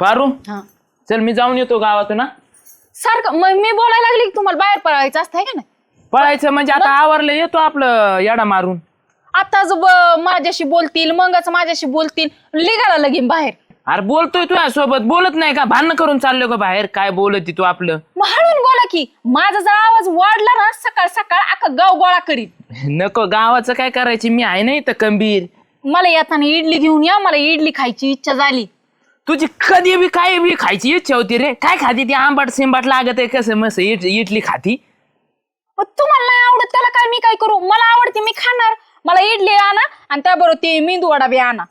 पारू? हा. चल मी जाऊन येतो गावातून ना सारखं मग मी बोलायला लागली की तुम्हाला बाहेर पळायचं असतं आहे का नाही? पळायचं म्हणजे आता आवरलं येतो आपलं याडा मारून. आताच ब- माझ्याशी बोलतील मगच माझ्याशी बोलतील लिगाला लगीन बाहेर. अरे बोलतोय तुझ्या सोबत बोलत नाही का? भांडण करून चाललो का बाहेर काय बोलत तू आपलं? मग हळून बोला की माझा जर आवाज वाढला ना सकाळ सकाळ अख्खा गाव गोळा करीत नको गावाचं काय करायची? मी आहे नाही तर कंबीर मला येताना इडली घेऊन या मला इडली खायची इच्छा झाली. तुझी कधी बी काय बी खायची इच्छा होती रे. काय खाती ती? आंबाट सिंबाट लागत आहे कसं इट- इडली खाती. मग तुम्हाला नाही आवडत त्याला काय मी काय करू? मला आवडते मी खाणार. मला इडली आणा आणि त्याबरोबर ते मेंदू वडा बी आणा.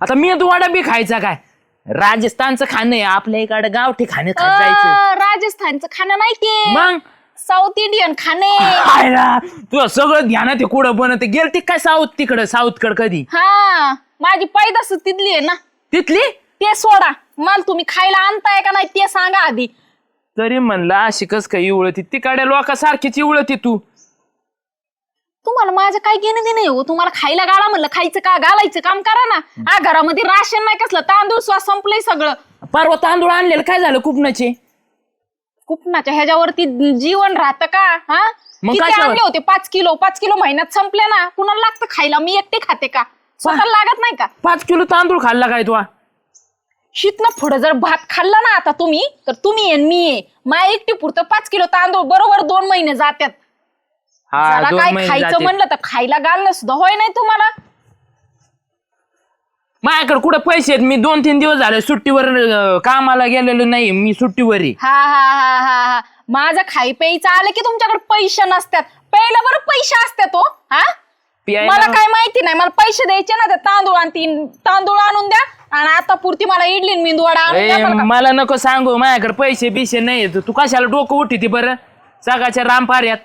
आता मी वाडा बी खायचा काय? राजस्थानचं खाणं आहे. आपल्या इकडे गावठी खाणं खात जायचं. अं, राजस्थानचं खाणं नाही ते. मग? साऊथ इंडियन खाणे. तुझं सगळं ध्यानात आहे कुठं बनत गेलती काय साऊथ तिकडं? साऊथ कड कधी? हा. माझी पैदास तिथली आहे ना. तिथली? ते सोडा. मला तुम्ही खायला आणताय का नाही ते सांगा आधी. तरी म्हणलं अशी कस काय इवळती? तिकडे लोकांसारखीच इवळती तू. तुम्हाला माझं काय घेणं देणं आहे हो? तुम्हाला खायला गाळा म्हणलं खायचं का? घालायचं काम करा ना. हा घरामध्ये राशन नाही कसलं तांदूळ स्वास संपलंय सगळं. परवा तांदूळ आणलेलं काय झालं कुपनाचे? कुपनाच्या ह्याच्यावरती जीवन राहतं का? हा? मग किती कशावर? आणले होते? पाच किलो पाच किलो महिन्यात संपले ना. कुणाला लागतं खायला? मी एकटे खाते का? स्वतःला लागत नाही का? पाच किलो तांदूळ खाल्ला काय तू? शीतनं पुढं जर भात खाल्ला ना आता तुम्ही तर तुम्ही आहे आणि मी. आहे माझ्या एकटी पुरतं पाच किलो तांदूळ बरोबर दोन महिने हा जरा दोन काय महिने खायचं. म्हणलं तर खायला घालणं सुद्धा होय नाही तुम्हाला. माझ्याकडे कुठं पैसे आहेत? मी दोन तीन दिवस झाले सुट्टीवर अं, कामाला गेलेलो नाही मी सुट्टीवर आहे. हा हा हा हा हा. माझं खाई प्यायचं आलं की तुमच्याकडे पैसे नसतात. प्यायला बरं पैसे असतात हो हा? प्यायला- मला काय माहिती नाही मला पैसे द्यायचे ना ते तांदूळ आणतीन तांदूळ आणून द्या. आणि आता पुरती मला इडली आणि मेंदूवडा आणून द्या ए, बरं का. मला नको सांगू माझ्याकडे पैसे बिशे नाही. तू कशाला डोकं उठी बरं? सकाळच्या रामपाऱ्यात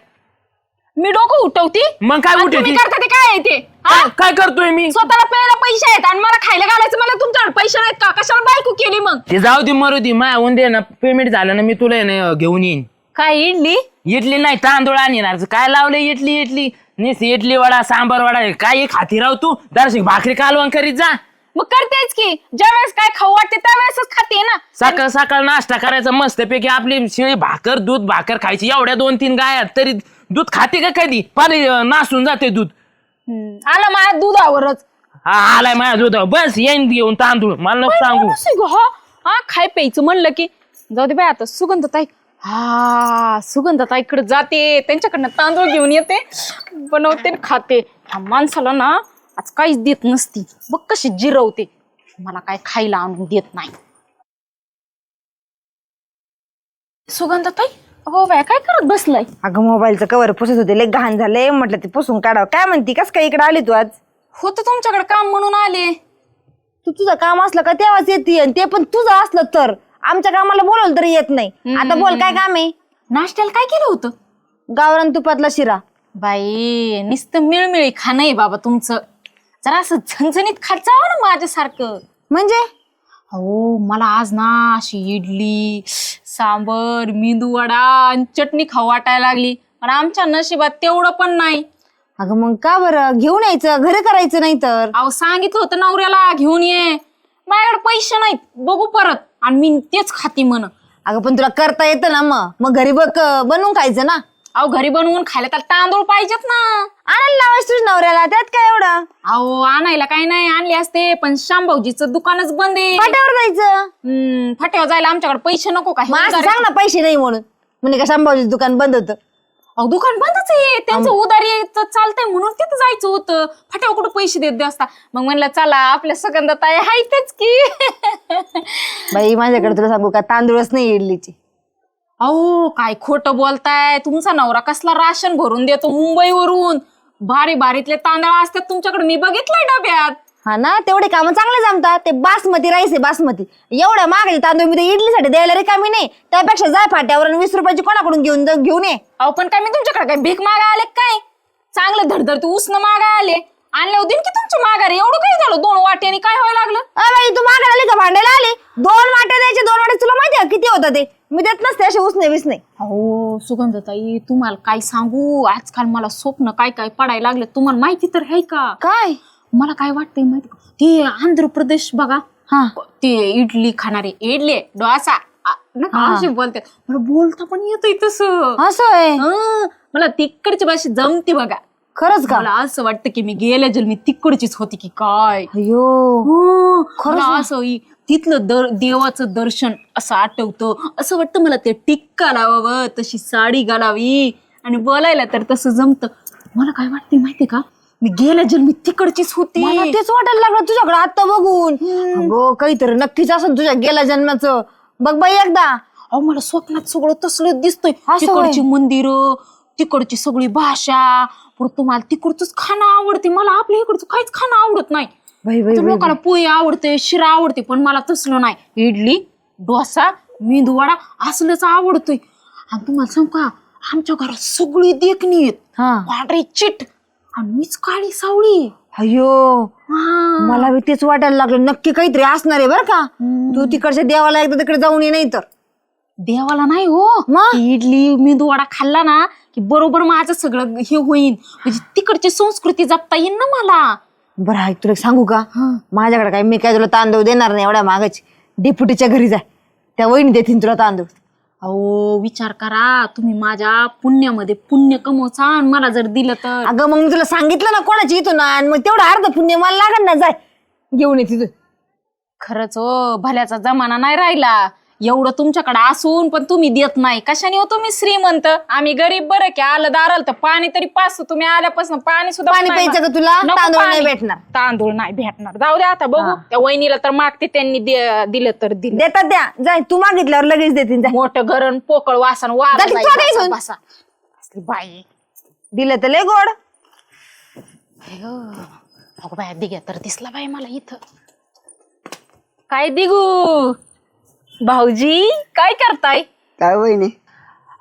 मी डोकं उठवती? मग काय आणि उठवती? तुम्ही करता ते काय आहे ते? हा? काय- करतोय मी? स्वतःला प्यायला पैसे आहेत आणि मला खायला घालायचं मला तुमच्याकडे पैसे नाहीत का? कशाला बायको केली मग? ते जाऊ दे मरू दे. माय उंदे ना पेमेंट झालं ना मी तुला आहे ना घेऊन येईन. काय इडली? इडली नाही तांदूळ आणणार काय लावले इडली इडली? निस इडली वडा सांबार वडा काय खाती राव तू? दर्शक भाकरी कालवण करीत जा. मग करतेच की. ज्या वेळेस काय खाऊ वाटते त्यावेळेसच खाते ना. सकाळ सकाळ नाश्ता करायचा मस्तपैकी आपली शिळी भाकर दूध भाकर खायची. एवढ्या दोन तीन गायात तरी दूध खाते का कधी? पाणी अं, नासून जाते दूध. हम्म, आलं माझ्या दुधावरच. हा आलाय माझ्या दूध बस येईन घेऊन तांदूळ. मला नको सांगू. हा हा खाय प्यायचं म्हणलं की. जाऊ दे बाय आता सुगंधताई. हा सुगंधताईकडे जाते. त्यांच्याकडनं तांदूळ घेऊन येते. बनवते आणि खाते. ह्या माणसाला ना आज काहीच देत नसती. बघ कशी जिरवते. मला काय खायला आणून देत नाही. सुगंधताई हो बाय काय करत बसलाय? अगं मोबाईलचं कवर पुसत होते. लय घाण झाले म्हटलं ते पुसून काढावं. काय म्हणती? कस काय इकडे आली तू आज? होत तुमच्याकडे काम म्हणून आले. तू तुझं काम असलं का तेव्हाच येते. आणि ते पण तुझं असलं तर. आमच्या कामाला बोलवलं तरी येत नाही. आता बोल काय काम आहे? नाश्त्याला काय केलं होतं? गावरान तुपातला शिरा. बाई नुसतं मिळमिळी खाणं आहे बाबा तुमचं. जरा असं झणझणीत खात जावं ना माझ्यासारखं. म्हणजे? हो मला आज ना अशी इडली सांबर मेंदू वडा आणि चटणी खाऊ वाटायला लागली. पण आमच्या नशिबात तेवढं पण नाही. अगं मग का बरं? घेऊन यायचं? घरी करायचं नाही तर? अहो सांगितलं होतं नवऱ्याला घेऊन ये. माझ्याकडे पैसे नाहीत. बघू परत. आणि मी तेच खाती म्हण. अगं पण तुला करता येतं ना मग. मग घरी बघ बनवून खायचं ना. अहो घरी बनवून खायला तर तांदूळ पाहिजेत ना. आणायला लावायचं तुझ्या नवऱ्याला त्यात काय एवढं? अहो आणायला काही नाही आणले असते पण शांभाऊजीचं दुकानच बंद आहे. फाट्यावर जायचं? हम्म, फाट्यावर जायला आमच्याकडे पैसे नको का? मग असं सांग ना पैसे नाही म्हणून. म्हणजे का शांभाऊजीचं दुकान बंद होतं. अहो दुकान बंदच आहे. त्यांचं उदारी चालतंय म्हणून तिथं जायचं होतं. फाट्यावर कुठं पैसे देत असता? मग म्हणलं चला आपल्या सुगंधात आहे हायतच की. बाई माझ्याकडे तुला सांगू का तांदूळच नाही इडलीची. अहो काय खोटं बोलताय? तुमचा नवरा कसला राशन भरून देतो मुंबईवरून? भारी भारीतले तांदळ असतात तुमच्याकडे. मी बघितलंय डब्यात. हा ना तेवढे कामं चांगले जमतात. ते बासमती राईस आहे बासमती. एवढ्या मागणी तांदूळ मी ते इडलीसाठी द्यायला रिकामी नाही. त्यापेक्षा जाय फाट्यावर आणि वीस रुपयाची कोणाकडून घेऊन जा- घेऊन ये अहो पण काय मी तुमच्याकडे काय भीक मागा आले काय? चांगलं धडधड तू उसनं मागा आले. आणले होते की तुमच्या माघारी. एवढं काय झालं? दोन वाट्याने काय व्हायला लागलं? अ बाई तू मागायला आली का भांडायला आली? दोन वाटे द्यायचे दोन वाटे तुला माहिती आहे किती होतं ते. मी देत नसते असे उसने विसने अहो सुगंधताई तुम्हाला काय सांगू? आजकाल मला स्वप्न काय काय पडायला लागले तुम्हाला माहिती तर आहे का? काय? मला काय वाटतंय माहिती का? ते आंध्र प्रदेश बघा. हा. ते इडली खाणारे इडली डोसा. आ, नका हा. अशी बोलते. मला बोलता पण येतंय तसं. असं आहे? हं, मला तिकडची भाषा जमते बघा. खरंच का? मला असं वाटतं की मी गेल्या जन्मी तिकडचीच होती की काय? अयो हं, खरंच मला ना? असं इ- तिथलं दर देवाचं दर्शन असं आठवतं. असं वाटतं मला ते टिक्का लावावं तशी साडी घालावी. आणि बोलायला तर तसं जमतं. मला काय वाटते माहितीये का? मी गेल्या जन्मी तिकडचीच होती. मला तेच वाटायला लागलं तुझ्याकडे आता बघून. अगो काहीतरी नक्कीच असं तुझ्या गेल्या जन्माचं. बघ बाई एकदा. अहो मला स्वप्नात सगळं तसलं दिसतंय. तिकडची मंदिरं तिकडची सगळी भाषा. परत तुम्हाला तिकडचंच खाणं आवडते मला आपल्या इकडचं काहीच खाणं आवडत नाही. बाई आता लोकांना पोहे आवडते शिरा आवडते पण मला तसलं नाही. इडली डोसा मेंदूवडा असलंच आवडतोय. आणि तुम्हाला सांग का आमच्या घरात सगळी देखणी आहेत. हा. पांढरी चिट आणि मीच काळी सावळी. अयो हा. मला बी तेच वाटायला लागलं. नक्की काहीतरी असणार आहे बरं का? तू तिकडच्या देवाला एकदा तिकडे जाऊन ये नाही तर देवाला नाही हो. मग? ती इडली मेंदूवडा खाल्ला ना की बरोबर माझं सगळं हे होईन. म्हणजे तिकडची संस्कृती जपता येईल ना मला. बरं ऐक तुला एक सांगू का? माझ्याकडे काय मी काय तुला तांदूळ देणार नाही एवढ्या मागाची. डेप्युटीच्या घरी जाय त्या वहिनी देतील तुला तांदूळ. अहो विचार करा. तुम्ही माझ्या पुण्यामध्ये पुण्य कमवचा आणि मला जर दिलं तर. अगं मग मी तुला सांगितलं ना कोणाची इथून आण मग तेवढं अर्ध पुण्य मला लागण ना जाय. घेऊन ये तिथून खरंच हो भल्याचा जमाना नाही राहिला. एवढं तुमच्याकडे असून पण तुम्ही देत नाही. कशाने हो तुम्ही श्रीमंत? आम्ही गरीब बरं की आलं दाराल तर पाणी तरी पास तुम्ही आल्यापासून पाणी सुद्धा पाणी नाही प्यायचं का तुला? नको तांदूळ नाही पाणी. भेटणार. तांदूळ नाही भेटणार. जाऊ द्या आता बघू. त्या वहिनीला तर मागते त्यांनी दे- दिलं तर दिलं. देतात द्या. जाय तू मागितल्यावर लगेच देतील जा. मोठं गरण पोकळ वासन वारा जाती जाई, तू आता बसा- इथून. बसा. असली बाई. दिलं तर लय गोड. अगं अगं बाया दिग्या तर दिसला बाई मला इथं. काय दिगू? भाऊजी काय करताय? काय वहिनी?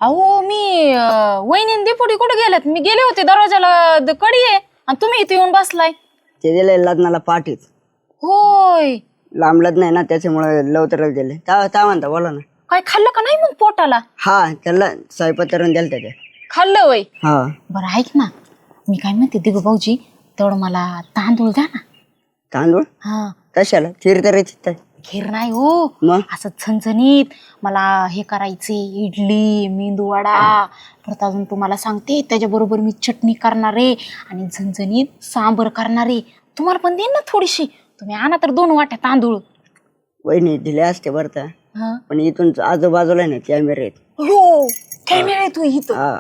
अहो मी अं, वहिनी देपुडी कुठे गेल्यात? मी गेले होते दरवाजाला द- कडी आहे. आणि तुम्ही इथे येऊन बसलाय. ते दिले लग्नाला पाठीच होय. लांबलत नाही ना त्याच्यामुळे लवकरच दिले त्या त्या म्हणता बोला ना. काय खाल्लं का नाही मग पोटाला? हा त्याला स्वयंपत्रण द्याल त्याच्या खाल्लं वय? हा. बरं ऐक ना. मी काय म्हणते दिगू भाऊजी तेवढं मला तांदूळ द्या ना. तांदूळ? हा. कशाला? करायची काय खीर नाही हो. मग? असं झणझणीत मला हे करायचे इडली मेंदूवडा परत अजून तुम्हाला सांगते त्याच्याबरोबर मी चटणी करणार आहे आणि झणझणीत सांबर करणार. आहे तुम्हाला पण देईन ना थोडीशी. तुम्ही आणा तर दोन वाट्या तांदूळ. वहिनी दिले असते बरं का? हा. पण इथून आजूबाजूला आहे ना कॅमेरे आहेत. हो कॅमेरा आहे तू इथं. हा.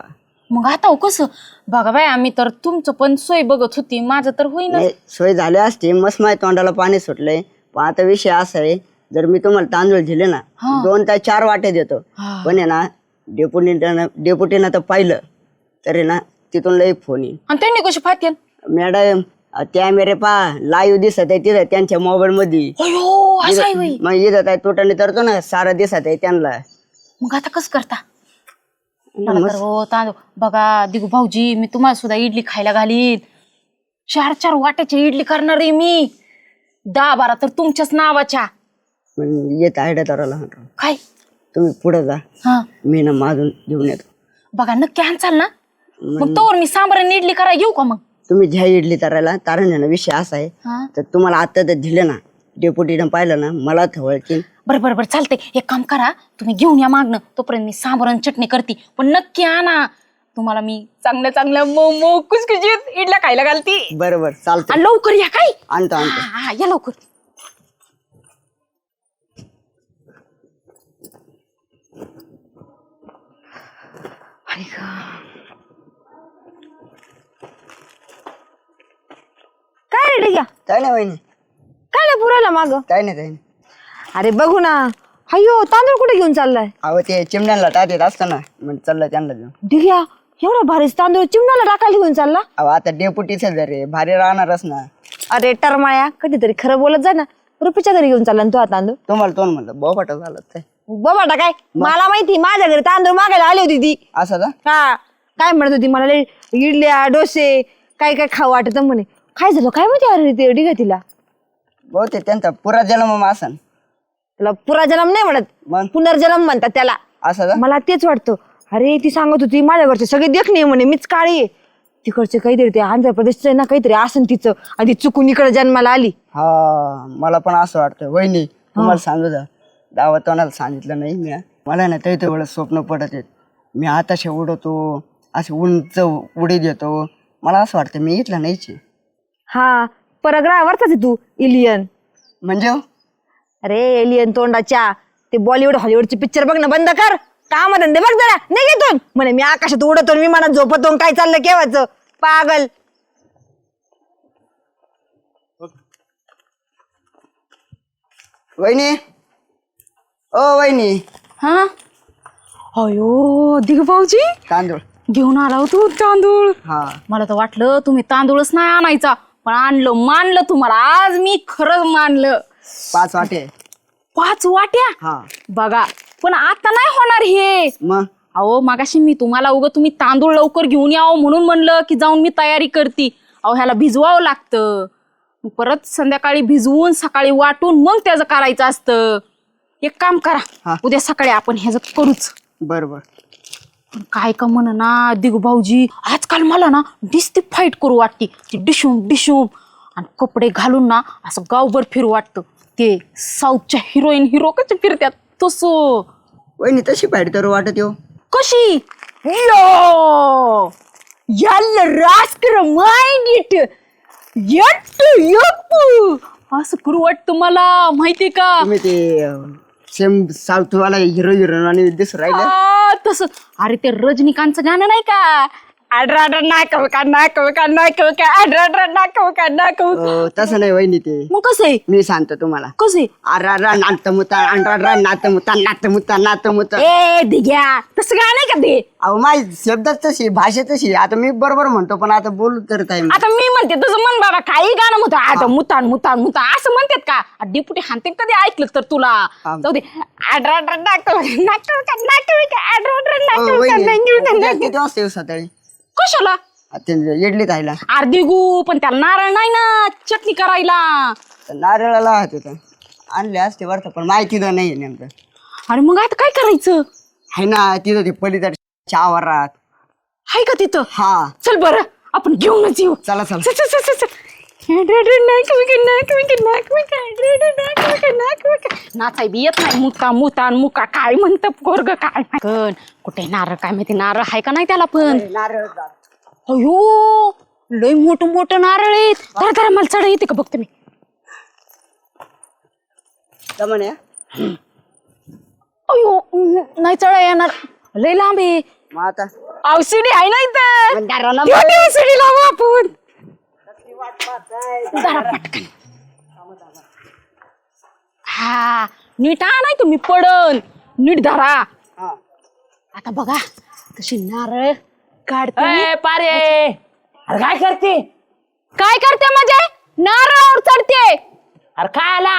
मग आता हो कसं? बघा बाय आम्ही तर तुमचं पण सोय बघत होती. माझं तर होईना. नाही सोय झाली असते. मस्त माझ्या तोंडाला पाणी सुटलंय. पण आता विषय असा आहे जर मी तुम्हाला तांदूळ दिले ना दोन ते चार वाटे देतो. हा. पण आहे ना डेपुटीनं डेपुटीनं तर पाहिलं तर ना तिथून लई फोन येईल. आणि त्यांनी कशी फात्याल मॅडम कॅमेरे पहा लाईव्ह दिसत आहे तिथं त्यांच्या मोबाईल मध्ये अयो असं आहे होय. मग इथं काय तोटाने तरतो ना सारं दिसत आहे त्यांना. मग आता कसं करता? मला तर हो तांदूळ. बघा दिगू भाऊजी मी तुम्हाला सुद्धा इडली खायला घालीन. चार चार वाट्याची इडली करणार आहे मी. दहा बारा तर तुमच्याच नावाच्या. मग येत आयडिया काय? तुम्ही पुढे जा. हा. मी ना माझून घेऊन येतो. बघा नक्की आणचाल ना. मग तोवर मी सांबर इडली करायला घेऊ का मग? तुम्ही घ्या इडली तरायला. आहे ना विषय असा आहे. हा. तर तुम्हाला आता तर दिलं ना डेपुटीनं पाहिलं ना मला ठेवायची बरं बरं बरं चालतंय. एक काम करा तुम्ही घेऊन या मागणं. तोपर्यंत मी सांबर आणि चटणी करते. पण नक्की आणा. तुम्हाला मी चांगल्या चांगल्या मऊ कुसकुशीत इडल्या खायला घालते. बरं बरं चालतं लवकर या काय? आणतो आणतो. हा, हा, या लवकर. काय रे ठीक काय नाही वहिनी. काय नाही पुरायला माग. काय नाही काय नाही. अरे बघू ना. अयो तांदूळ कुठे घेऊन चाललाय? अहो ते चिमण्यांना टाकत असतं ना मग चाललं त्यांना घेऊन. एवढा भारी तांदूळ चिमणाला टाकायला घेऊन चालला? अहो आता डेपुटीच रे भारी राहणारच ना. अरे टरमाळ्या कधीतरी खरं बोलत जा ना. रुपीच्या घरी घेऊन चालला ना तू हा तांदूळ. तुम्हाला तोंड म्हणलं बोफाटा झालं काय बाबा काय? मला माहिती माझ्या घरी तांदूळ मागायला आली होती ती. असं का? हा. काय म्हणत होती मला लय इडल्या डोसे काय काय खाऊ वाटत म्हणे. काय झालं काय माहिती अरे ते डिगा तिला? बहुतेक त्यांचा पुरा जन्म आसन त्याला पुराजन्म नाही म्हणत मग? पुनर्जन्म म्हणतात त्याला. असं का? मला तेच वाटतं. अरे ती सांगत होती माझ्या घरचे सगळे देखणे म्हणे मीच काळी आहे. तिकडचे काहीतरी ते आंध्र प्रदेशचं आहे ना काहीतरी असं तिचं आणि ती चुकून इकडे जन्माला आली. हा मला पण असं वाटतं वहिनी तुम्हाला सांगू द्या दावा तोंडाला सांगितलं नाही मी. मला ना ते वेळेस स्वप्न पडत आहेत. मी आताशे उडवतो असे उंच उडी देतो. मला असं वाटतं मी इथला नाहीच. हा परग्रहावरचाच आहे तू इलियन म्हणजे? अरे एलियन तोंडाच्या ते बॉलिवूड हॉलिवूडचे पिक्चर बघ ना बंद कर. काम धंदे बघ जरा. नाही घेतून म्हणे मी आकाशात उडतो आणि विमानात झोपतो आणि काय चाललं केव्हाच? पागल. वहिनी. ओ वहिनी. हा? अयो दिग भाऊजी. तांदूळ. घेऊन आला हो तू तांदूळ. हा. मला तर वाटलं तुम्ही तांदूळच नाही आणायचा पण आणलं मानलं तुम्हाला. आज मी खरंच मानलं. पाच वाटे. पाच वाट्या? हा. बघा पण आता नाही होणार हे. मग? अहो मागाशी मी तुम्हाला उगं तुम्ही तांदूळ लवकर घेऊन यावं म्हणून म्हणलं की जाऊन मी तयारी करते. अहो ह्याला भिजवावं लागतं. मग परत संध्याकाळी भिजवून सकाळी वाटून मग त्याचं करायचं असतं. एक काम हा. करा उद्या सकाळी आपण ह्याचं करूच. बरोबर. पण काय का म्हण ना दिगू भाऊजी आजकाल मला ना दिसती फाईट करू वाटते. डिशूम डिशूम. आणि कपडे घालून ना असं गावभर फिरू वाटतं. ते साऊथच्या हिरोईन हिरो कसे फिरतात तसं. वहिनी तशी पाहिजे तर वाटत येऊ कशी? यो! याल रास्कर माइंड असं करू वाटतं मला माहिती का? तुम्ही ते सेम साऊथवाला हिरो हिरोईन आणि दिसू राहिले? तसं. अरे ते रजनीकांतचं गाणं नाही का? आड्रा आड्रा नाक का नाक का नाक का आड्रा आड्रा नाक का नाक अं, तसं नाही वहिनी ते. मग कसं आहे? मी सांगतो तुम्हाला. कसं आहे? अरा नातमुता अंड्रा नातमुता नातमुता नातमुता ए दिग्या तसं गाणं आहे का ते? अहो माझी शब्दच तशी भाषा तशी आता मी बरोबर म्हणतो पण आता बोलू तर time. आता मी म्हणते तसं म्हण बाबा काही गाणं म्हणतो. आता मुतान मुतान मुता असं म्हणतात का? डिपुटी हानते कधी ऐकलं तर तुला? हा. जाऊ दे. आड्रा आड्रा नाक नाक का नाक का आड्रा आड्रा अहो, नाक का वहिनी, नाक उद्या का किती वाजता येऊ सकाळी कशाला? ते इडलीत आयला अर्धी गू पण त्याला नारळ नाही ना चटणी करायला. तर नारळाला हात होतं. आणले असते वरतं पण माहिती तर नाही नेमकं. अरे मग आता काय करायचं? आहे ना तिथं ते पलीकडच्या आवारात हाय का तिथं? हा. चल बरं आपण घेऊनच येऊ. चला. चला चल चल चल चल. नाचाय बी येत नाही. मुका मुता मुका काय म्हणत पोरग काय कण कुठे नारळ काय माहिती नारळ आहे का नाही त्याला पण? नारळ अयो लय मोठं मोठं नारळ आहेत जरा मला चढ येते का बघते मी. अयो नाही चढ येणार. लय लांब आहे. मग आता? औषधी आहे ना इथं? मग दाराला ठेव ते औषधी लावू आपण. जरा पटकन. हा नीट नाही तुम्ही पडन नीट धरा. हा. आता बघा कशी नारळ काढते. पारे. अरे काय करते? काय करते म्हणजे? नारळावर चढते अरे काय आला?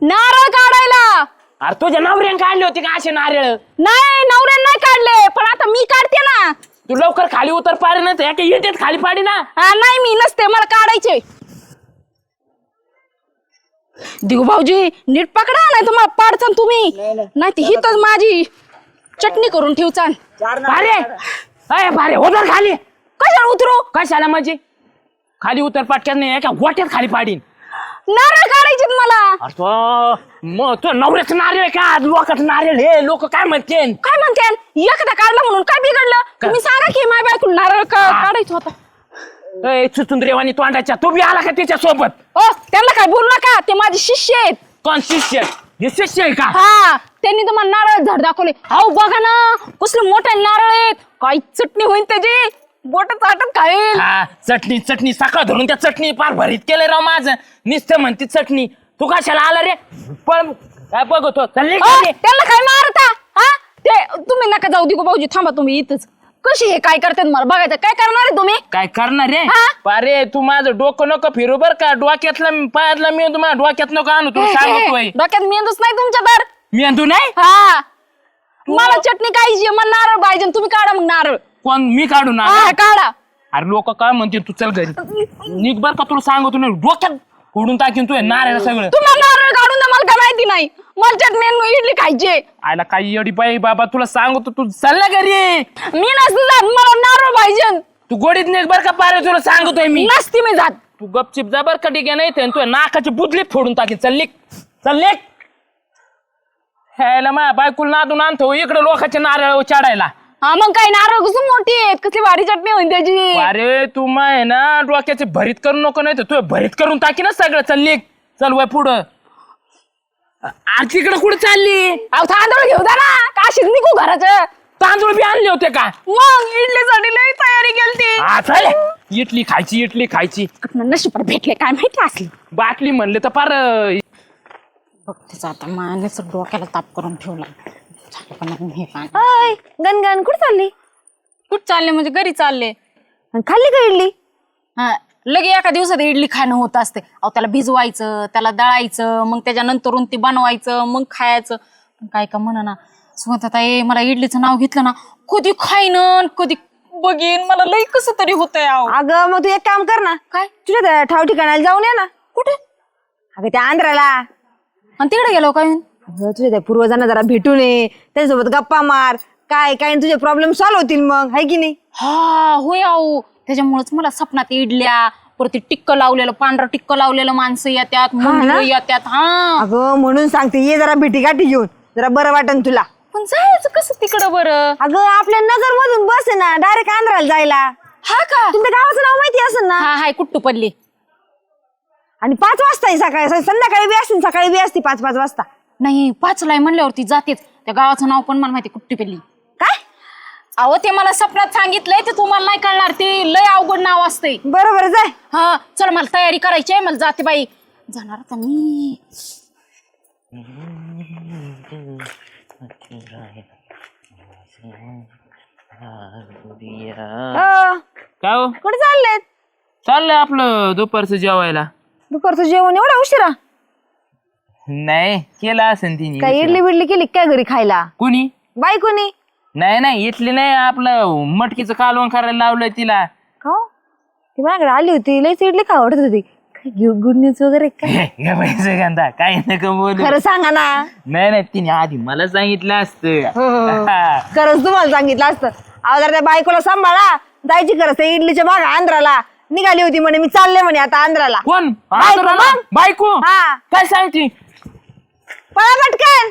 नारळ काढायला. अरे तुझ्या नवऱ्याने काढले होते का असे नारळ? नाही नवऱ्यानं नाही काढले पण आता मी काढते ना. तू लवकर खाली उतर पारे ना एका येतेत खाली पाडी ना. हा नाही मी नसते मला काढायचे. दिगू भाऊजी नीट पकडा नाही तुम्हाला पाडचान तुम्ही. नाही ती हितच माझी चटणी करून ठेवचान पारे अय पारे उतर खाली. कशाला उतरू? कशाला म्हणजे खाली उतर पटक्यात नाही एका गोट्यात खाली पाडीन. नारळ काढायचे मला. अरे तो मग तो नवऱ्याचं नारळ आहे का? लोकांचं नारळ हे लोक काय म्हणते काय म्हणते एकदा काढलं म्हणून काय बिघडलं? तुम्ही सांगा की माय बायको नारळ का- काढायचं होता. चुचुंद्रेवानी तोंडाच्या तो बी आला का त्याच्या सोबत ओ त्यांना काय बोलू नका. ते माझे शिष्य आहेत. कोण शिष्य? हे शिष्य आहे का? हा त्यांनी तुम्हाला नारळ झाड दाखवले अहो बघा ना कसले मोठे नारळ आहेत. काय चटणी होईल त्याची. बोट चाटत खाईल. हा चटणी चटणी सकाळ धरून त्या चटणी पार भरीत केलंय राव माझं. नुसतं म्हणते चटणी. तू कशाला आला रे? पण काय बघतो? चालले अ, त्यांना काय मारता? हा? ते तुम्ही नका जाऊ दिगो भाऊजी. थांबा तुम्ही इथंच. कशी हे काय करतात मला बघायचं? काय करणार आहे तुम्ही? काय करणार रे? हा? पारे तू माझं डोकं नको फिरू बर का. डोक्यातला पायातला मी तुम्हाला डोक्यात नको आणू. तुला सांगतोय डोक्यात मेंदूच नाही तुमच्या तर? मी नाही? हा. मला चटणी काहीची मला नारळ पाहिजे तुम्ही काढा मग नारळ. कोण मी काढू ना? हा काढा. अरे लोक काय म्हणतील? तू चल घरी. निघ बर का तुला सांगतो ना डोक्यात फोडून टाकीन तू हे नारायण सगळं. तुम्हाला नारळ काढून द्या मला काय माहिती नाही. मला चटणी आणि इडली खायची. आयला काही एवढी बाई बाबा तुला सांगतो तू चल ना घरी. मी नसते जात मला नारळ पाहिजे. तू गोडीत निघ बर का पारे तुला सांगतोय मी. नसती मी जात. तू गपचिप जा बर का आहे नाही तू नाकाची बुदली फोडून टाकी चल लेक चल लेक ह्याला माझ्या बायकुल नादून आणतो इकडे लोकांचे नारळ चढायला हा मग काय नारळ कसं मोठी आहेत. कसली भारी चटणी होईल त्याची. अरे तू माय ना डोक्याचे भरीत करू नको नाही तर तू भरीत करून टाकी ना सगळं. चल लेक चल वय पुढं. आज तिकडे कुठे चालली? अहो तांदूळ घेऊ द्या ना. काशीच निघू घराचं? तांदूळ बी आणले होते का? मग इडलीसाठी लई तयारी केलती. हा चल. इडली खायची इडली खायची. नशिबात भेटले काय माहिती असली. बाटली म्हणले तर फार बघ त्याचा आता मानेच डोक्याला ताप करून ठेवला. हे गणगण कुठे चालली? कुठं चालले? म्हणजे घरी चालले. आणि खाल्ली का इडली? हा लगे एका दिवसात इडली खाणं होत असते. अहो त्याला भिजवायचं त्याला दळायचं मग त्याच्यानंतरून ते बनवायचं मग खायचं. पण काय का म्हणा ना सुगंधा ये मला इडलीचं नाव घेतलं ना कधी खाईन कधी बघीन. मला लई कसं तरी होतंय अहो. अगं मग तू एक काम कर ना. काय? तुझ्या त्या ठाव ठिकाणाला जाऊन ये ना. कुठे? अगं त्या आंध्राला. आणि तिकडे गेलो काय अगं तुझ्या त्या पूर्वजांना जरा भेटून ये. त्यांच्यासोबत गप्पा मार. काय काय तुझे प्रॉब्लेम सॉल्व्ह होतील मग हाय की नाही? हा होय अहो त्याच्यामुळेच मला स्वप्नात इडल्या. परत ते टिक्क लावलेलं पांढरं टिक्क लावलेलं माणसं येतात मंडळी येतात हा. अगं म्हणून सांगते ये जरा भेटी गाठी घेऊन. जरा बरं वाटन तुला. पण जायचं कसं तिकडं बरं? अगं आपल्या नगर मधून बस आहे ना डायरेक्ट आंध्राला जायला. हा का? तुमच्या गावाचं नाव माहिती असेल ना? हा हाय कुट्टू पडली आणि पाच वाजता आहे सकाळी संध्याकाळी बी असते सकाळी बी असते पाच पाच वाजता. नाही पाचला म्हणल्यावरती जातेच. त्या गावाचं नाव पण मला माहिती कुट्टी पेल्ली. काय? अहो ते मला स्वप्नात सांगितलंय ते तुम्हाला नाही कळणार. ते लय अवघड नाव असते बरं बरं जाय हा चल मला तयारी करायची आहे मला जाते बाई. जाणार आता मी. अं, काय हो? कुठे चाललेत? चाललंय आपलं दुपारचं जेवायला. दुपारचं जेवण एवढा उशिरा? नाही केलं असेल तिने काय इडली बिडली केली काय घरी खायला? कुणी? बाई कोणी? नाही नाही इथली नाही आपलं मटकीचं कालवण करायला लावलंय तिला. का? हो? ती माझ्याकडे आली होती लईच इडली खा आवडत होती. काय गुड न्यूज वगैरे काय? गंधा काय नका बोलू. खरं सांगा ना. नाही नाही तिने आधी मला सांगितलं असतं. हा. खरंच तुम्हाला सांगितलं असतं. अहो जरा त्या बायकोला सांभाळा. जायची खरंच त्या इडलीच्या माग आंध्राला. निघाली होती म्हणे मी चालले म्हणे आता आंध्राला. कोण? बायको, आंध्राला? मग? बायको? हा. काय सांगती? पळा पटकन.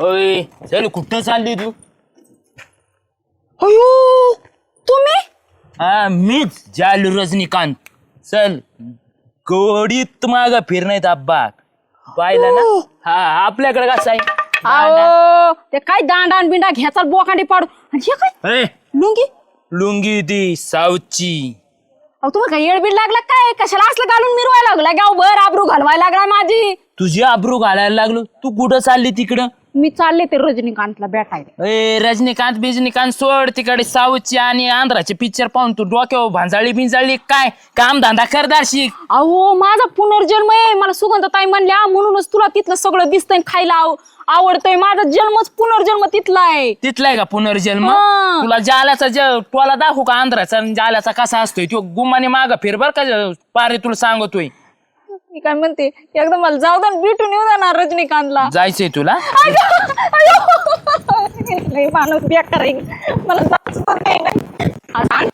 ओय चल कुठं चालली तू? अयो तुम्ही? हा मीच जालू रजनीकांत. चल गोडीत माग फिर नाहीत अब्बा पाहिलं ना? हा. आपल्याकडे कसं आहे अहो ते काय दांडान बिंडा घ्याचा बोकांडी पाडू आणि हे काय? ए, लुंगी? लुंगी ती साऊथची. अहो तुम्हाला काय येडबीड लागला काय? कशाला असलं घालून मिरवायला लागला? गावभर आबरू घालवायला लागला माझी. तुझी आबरू घालायला लागलो. तू कुठं चालली तिकडं? मी चालले ते रजनीकांतला भेटायला. ए रजनीकांत बिजनीकांत सोड तिकडे साऊथची आणि आंध्राचे पिक्चर पाहून तू डोक्यावर भांजाळी बिंजाळी काय? काम धंदा करदार शिक अहो माझा पुनर्जन्म आहे. मला सुगंधताई म्हणल्या म्हणूनच तुला तिथलं सगळं दिसतंय आणि खायला आव- आवडतंय. माझा जन्मच पुनर्जन्म तिथला आहे. तिथलाय का पुनर्जन्म? हा. तुला जाल्याचा ज टोला दाखवू का आंध्राचा? आणि जाल्याचा कसा असतोय? तो गुमाने माग फिर बर का पारे तुला सांगतोय. मी काय म्हणते एकदा मला जाऊ द्या आणि भेटून येऊ ना रजनीकांतला जायचंय तुला अयो, अयो. लय माणूस बेकार आहे मला जायचं पण नाही.